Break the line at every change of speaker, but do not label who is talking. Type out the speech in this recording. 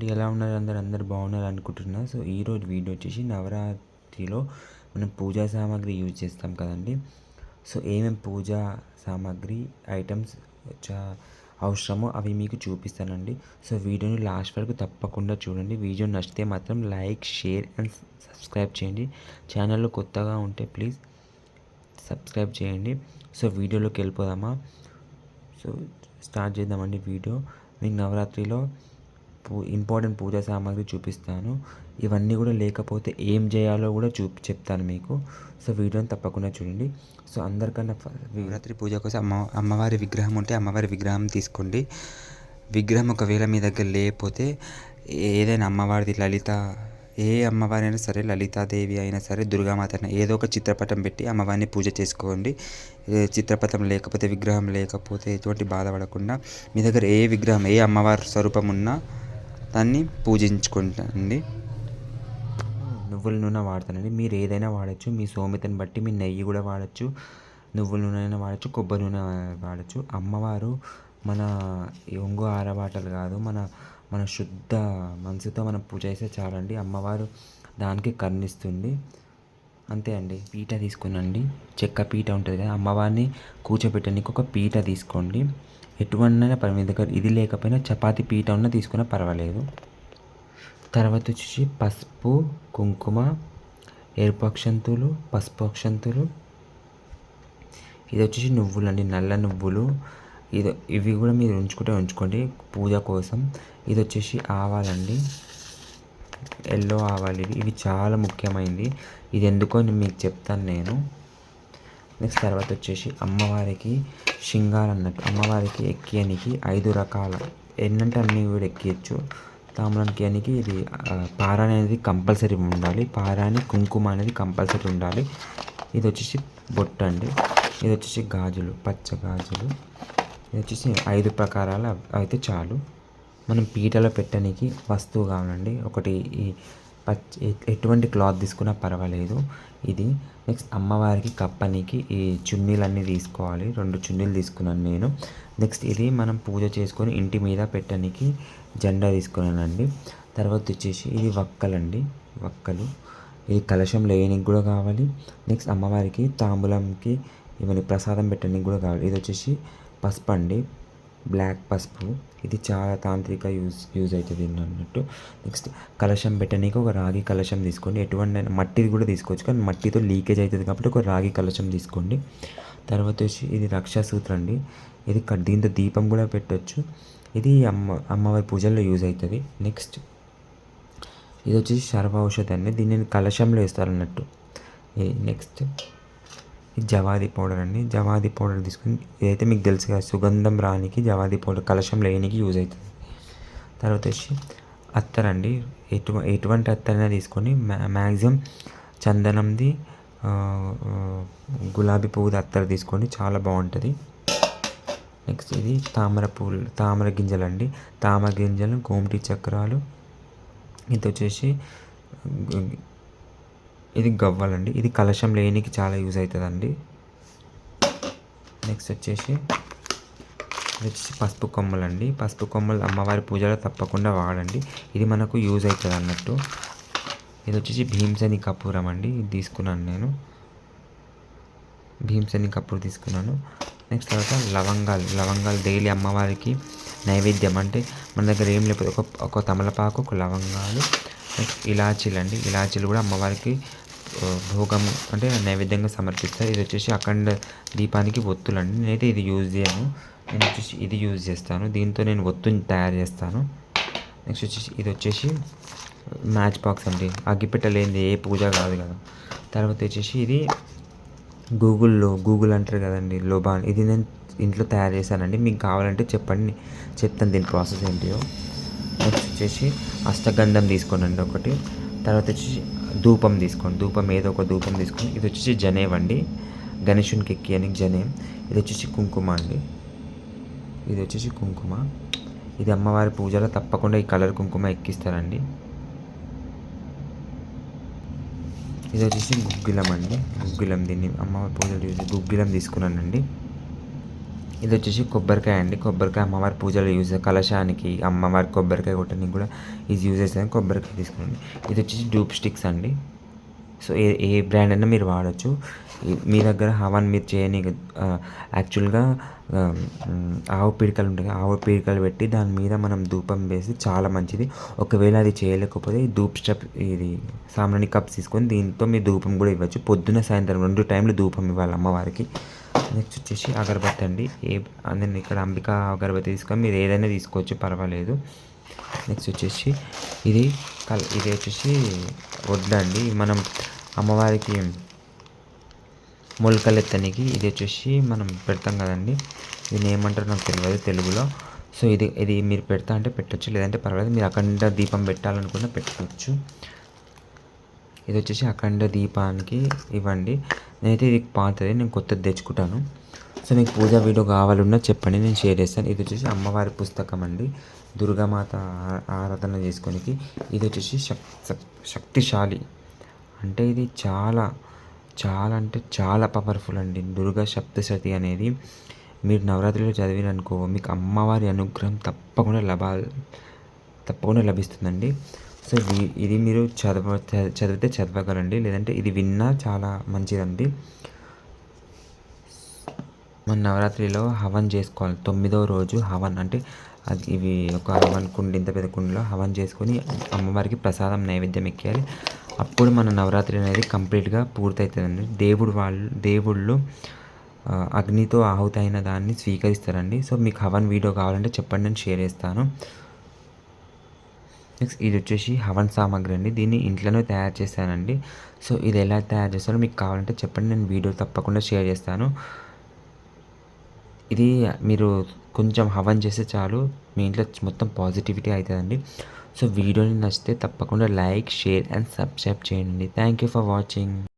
And ఎలా ఉన్నారు అందరు? అందరు బాగున్నారు అనుకుంటున్నా. సో ఈరోజు వీడియో వచ్చేసి నవరాత్రిలో మనం పూజా సామాగ్రి యూజ్ చేస్తాం కదండి. సో ఏమేమి పూజా సామాగ్రి ఐటమ్స్ అవసరమో అవి మీకు చూపిస్తానండి. సో వీడియోని లాస్ట్ వరకు తప్పకుండా చూడండి. వీడియో నచ్చితే మాత్రం లైక్ షేర్ అండ్ సబ్స్క్రైబ్ చేయండి. ఛానల్లో కొత్తగా ఉంటే ప్లీజ్ సబ్స్క్రైబ్ చేయండి. సో వీడియోలోకి వెళ్ళిపోదామా? సో స్టార్ట్ చేద్దామండి వీడియో. మీకు నవరాత్రిలో ఇంపార్టెంట్ పూజా సామాగ్రి చూపిస్తాను. ఇవన్నీ కూడా లేకపోతే ఏం చేయాలో కూడా చూపి చెప్తాను మీకు. సో వీడియోని తప్పకుండా చూడండి. సో అందరికన్నా నవరాత్రి పూజ కోసం అమ్మ అమ్మవారి విగ్రహం ఉంటే అమ్మవారి విగ్రహం తీసుకోండి. విగ్రహం ఒకవేళ మీ దగ్గర లేకపోతే ఏదైనా అమ్మవారిది లలిత ఏ అమ్మవారి అయినా సరే లలితాదేవి అయినా సరే దుర్గామాత అయినా ఏదో ఒక చిత్రపటం పెట్టి అమ్మవారిని పూజ చేసుకోండి. చిత్రపటం లేకపోతే విగ్రహం లేకపోతే ఎటువంటి బాధపడకుండా మీ దగ్గర ఏ విగ్రహం ఏ అమ్మవారి స్వరూపం ఉన్నా దాన్ని పూజించుకుంటానండి నువ్వుల నూనె వాడతానండి. మీరు ఏదైనా వాడచ్చు. మీ సోమితని బట్టి మీ నెయ్యి కూడా వాడచ్చు. నువ్వుల నూనె అయినా వాడచ్చు. కొబ్బరి నూనె వాడచ్చు. అమ్మవారు మన ఒంగు ఆరబాటలు కాదు. మన మన శుద్ధ మనసుతో మనం పూజ చేస్తే చాలండి. అమ్మవారు దానికి కర్ణిస్తుంది అంతే అండి. పీట తీసుకునండి. చెక్క పీట ఉంటుంది కదా. అమ్మవారిని కూర్చోబెట్టడానికి ఒక పీట తీసుకోండి. ఎటువంటినైనా పర్వాలేదు దగ్గర ఇది లేకపోయినా చపాతి పీట ఉన్న తీసుకున్నా పర్వాలేదు. తర్వాత వచ్చేసి పసుపు కుంకుమ ఎరుపు అక్షంతులు పసుపు అక్షంతులు. ఇది వచ్చేసి నువ్వులు అండి నల్ల నువ్వులు. ఇది ఇవి కూడా మీరు ఉంచుకుంటే ఉంచుకోండి పూజ కోసం. ఇది వచ్చేసి ఆవాలండి. ఎల్లో ఆవాలు ఇవి. ఇవి చాలా ముఖ్యమైనది ఇది ఎందుకో మీకు చెప్తాను నేను. నెక్స్ట్ తర్వాత వచ్చేసి అమ్మవారికి శృంగారం అన్నట్టు. అమ్మవారికి ఎక్కియనికి ఐదు రకాల. ఎన్నంటే అన్నీ కూడా ఎక్కియచ్చు. తామ్రానికి అనికి ఇది పారా అనేది కంపల్సరీ ఉండాలి. పారాని కుంకుమ అనేది కంపల్సరీ ఉండాలి. ఇది వచ్చేసి బొట్టు అండి. ఇది వచ్చేసి గాజులు పచ్చ గాజులు. ఇది వచ్చేసి ఐదు ప్రకారాలు అయితే చాలు. మనం పీటలో పెట్టడానికి వస్తువు కావాలండి. ఒకటి ఈ ఎటువంటి క్లాత్ తీసుకున్నా పర్వాలేదు. ఇది నెక్స్ట్ అమ్మవారికి కప్పనికి ఈ చున్నీలన్నీ తీసుకోవాలి. రెండు చున్నీలు తీసుకున్నాను నేను. నెక్స్ట్ ఇది మనం పూజ చేసుకొని ఇంటి మీద పెట్టడానికి జెండా తీసుకున్నానండి. తర్వాత వచ్చేసి ఇది వక్కలండి. వక్కలు. ఇది కలశం లేనికి కూడా కావాలి. నెక్స్ట్ అమ్మవారికి తాంబూలంకి ఇవన్నీ ప్రసాదం పెట్టడానికి కూడా కావాలి. ఇది వచ్చేసి పసుపు అండి బ్లాక్ పసుపు. ఇది చాలా తాంత్రిక యూజ్ యూజ్ అవుతుంది అన్నట్టు. నెక్స్ట్ కలశం పెట్టడానికి ఒక రాగి కలశం తీసుకోండి. ఎటువంటి మట్టిది కూడా తీసుకోవచ్చు కానీ మట్టితో లీకేజ్ అవుతుంది కాబట్టి ఒక రాగి కలశం తీసుకోండి. తర్వాత వచ్చి ఇది రక్షాసూత్రం అండి. ఇది దీంతో దీపం కూడా పెట్టవచ్చు ఇది అమ్మ అమ్మవారి పూజల్లో యూజ్ అవుతుంది నెక్స్ట్ ఇది వచ్చేసి సర్వ ఔషధి అండి. దీన్ని కలశంలో వేస్తారు అన్నట్టు. నెక్స్ట్ జవాది పౌడర్ అండి. జవాది పౌడర్ తీసుకుని ఇదైతే మీకు తెలుసు కదా సుగంధం రానికి జవాది పౌడర్ కలశం లేనికి యూజ్ అవుతుంది. తర్వాత వచ్చి అత్తర్ అండి. ఎటు ఎటువంటి అత్తరైనా తీసుకొని మ్యా మ్యాక్సిమం చందనంది గులాబీ పువ్వుది అత్తర్ తీసుకొని చాలా బాగుంటుంది. నెక్స్ట్ ఇది తామర పువ్వులు తామర గింజలు అండి. తామర గింజలు గోమటి చక్రాలు. ఇది వచ్చేసి ఇది గవ్వలండి. ఇది కలశం లేనికి చాలా యూజ్ అవుతుందండి నెక్స్ట్ వచ్చేసి ఇది వచ్చేసి పసుపు కొమ్మలండి. పసుపు కొమ్మలు అమ్మవారి పూజలో తప్పకుండా వాడండి. ఇది మనకు యూజ్ అవుతుంది అన్నట్టు. ఇది వచ్చేసి భీమ్సని కపూరం అండి. ఇది తీసుకున్నాను నేను. భీమ్సని కపూర్ తీసుకున్నాను. నెక్స్ట్ తర్వాత లవంగాలు. లవంగాలు డైలీ అమ్మవారికి నైవేద్యం. అంటే మన దగ్గర ఏం లేకపోతే ఒక ఒక తమలపాకు ఒక లవంగాలు నెక్స్ట్ ఇలాచీలు అండి. ఇలాచీలు కూడా అమ్మవారికి భోగం అంటే నైవేద్యంగా సమర్పిస్తారు. ఇది వచ్చేసి అఖండ దీపానికి ఒత్తులండి నేనైతే ఇది యూజ్ చేయను. నేను వచ్చేసి ఇది యూజ్ చేస్తాను. దీంతో నేను ఒత్తుని తయారు చేస్తాను. నెక్స్ట్ వచ్చేసి ఇది వచ్చేసి మ్యాచ్ బాక్స్ అండి. అగ్గిపెట్ట లేనిది ఏ పూజ కాదు కదా. తర్వాత వచ్చేసి ఇది గూగుల్లో గూగుల్ అంటారు కదండి లోబాన్ ఇది నేను ఇంట్లో తయారు చేశానండి. మీకు కావాలంటే చెప్పండి. చెప్తాను దీని ప్రాసెస్ ఏంటియో. నెక్స్ట్ వచ్చేసి అష్టగంధం తీసుకోనండి ఒకటి. తర్వాత వచ్చేసి ధూపం తీసుకోండి. ధూపం ఏదో ఒక ధూపం తీసుకొని ఇది వచ్చేసి జనేవ్ అండి. గణేషునికి ఎక్కి అని జనేం. ఇది వచ్చేసి కుంకుమ అండి. ఇది వచ్చేసి కుంకుమ. ఇది అమ్మవారి పూజలో తప్పకుండా ఈ కలర్ కుంకుమ ఎక్కిస్తారండి. ఇది వచ్చేసి గుగ్గిలం అండి. గుగ్గిలం దీన్ని అమ్మవారి పూజలు చూసి గుగ్గిలం తీసుకున్నానండి. ఇది వచ్చేసి కొబ్బరికాయ అండి. కొబ్బరికాయ అమ్మవారి పూజలో యూజ్ కలశానికి అమ్మవారి కొబ్బరికాయ కొట్టడానికి కూడా ఇది యూజ్ చేస్తాను కొబ్బరికాయ తీసుకోండి ఇది వచ్చేసి డూప్ స్టిక్స్ అండి. సో ఏ ఏ బ్రాండ్ అయినా మీరు వాడచ్చు. మీ దగ్గర హవన్ మీరు చేయని యాక్చువల్గా ఆవు పీడికలు ఉంటాయి ఆవు పీడికలు పెట్టి దాని మీద మనం ధూపం వేసి చాలా మంచిది. ఒకవేళ అది చేయలేకపోతే ధూప్ స్టెప్ ఇది సామాన్ని కప్స్ తీసుకొని దీంతో మీరు ధూపం కూడా ఇవ్వచ్చు. పొద్దున సాయంత్రం రెండు టైంలు ధూపం ఇవ్వాలి అమ్మవారికి. నెక్స్ట్ వచ్చేసి అగరబత్తి అండి. ఏ నేను ఇక్కడ అంబికా అగరబత్తి తీసుకొని మీరు ఏదైనా తీసుకోవచ్చు పర్వాలేదు. నెక్స్ట్ వచ్చేసి ఇది కల్ ఇది వచ్చేసి వడ్లండి మనం అమ్మవారికి మొలకలు ఎత్తనికి ఇది వచ్చేసి మనం పెడతాం కదండి. దీన్ని ఏమంటారు నాకు తెలియదు తెలుగులో. సో ఇది ఇది మీరు పెడతా అంటే పెట్టచ్చు లేదంటే పర్వాలేదు. మీరు అఖండ దీపం పెట్టాలనుకున్న పెట్టుకోవచ్చు. ఇది వచ్చేసి అఖండ దీపానికి ఇవ్వండి. నేనైతే ఇది పాతది నేను కొత్తది తెచ్చుకుంటాను. సో మీకు పూజా వీడియో కావాలన్నా చెప్పండి నేను షేర్ చేస్తాను. ఇది వచ్చేసి అమ్మవారి పుస్తకం అండి. దుర్గామాత ఆరాధన చేసుకోనికి ఇది వచ్చేసి శక్తిశాలి. అంటే ఇది చాలా చాలా అంటే చాలా పవర్ఫుల్ అండి. దుర్గా సప్తశతి అనేది మీరు నవరాత్రిలో చదివిననుకో మీకు అమ్మవారి అనుగ్రహం తప్పకుండా లభా తప్పకుండా లభిస్తుందండి. సో ఇది మీరు చదవ చదివితే చదవగలండి. లేదంటే ఇది విన్నా చాలా మంచిదండి. మన నవరాత్రిలో హవన్ చేసుకోవాలి. తొమ్మిదవ రోజు హవన్ అంటే అది ఇవి ఒక హవన్ కుండ ఇంత పెద్ద కుండలో హవన్ చేసుకొని అమ్మవారికి ప్రసాదం నైవేద్యం ఎక్కేయాలి. అప్పుడు మన నవరాత్రి అనేది కంప్లీట్గా పూర్తవుతుందండి దేవుడు వాళ్ళు దేవుళ్ళు అగ్నితో ఆహుతైన దాన్ని స్వీకరిస్తారండి. సో మీకు హవన్ వీడియో కావాలంటే చెప్పండి నేను షేర్ చేస్తాను. నెక్స్ట్ ఇది వచ్చేసి హవన్ సామాగ్రి అండి. దీన్ని ఇంట్లోనే తయారు చేస్తానండి సో ఇది ఎలా తయారు చేస్తారో మీకు కావాలంటే చెప్పండి నేను వీడియో తప్పకుండా షేర్ చేస్తాను. ఇది మీరు కొంచెం హవన్ చేస్తే చాలు. మీ ఇంట్లో మొత్తం పాజిటివిటీ అవుతుందండి సో వీడియోని నచ్చితే తప్పకుండా లైక్ షేర్ అండ్ సబ్స్క్రైబ్ చేయండి. Thank you for watching.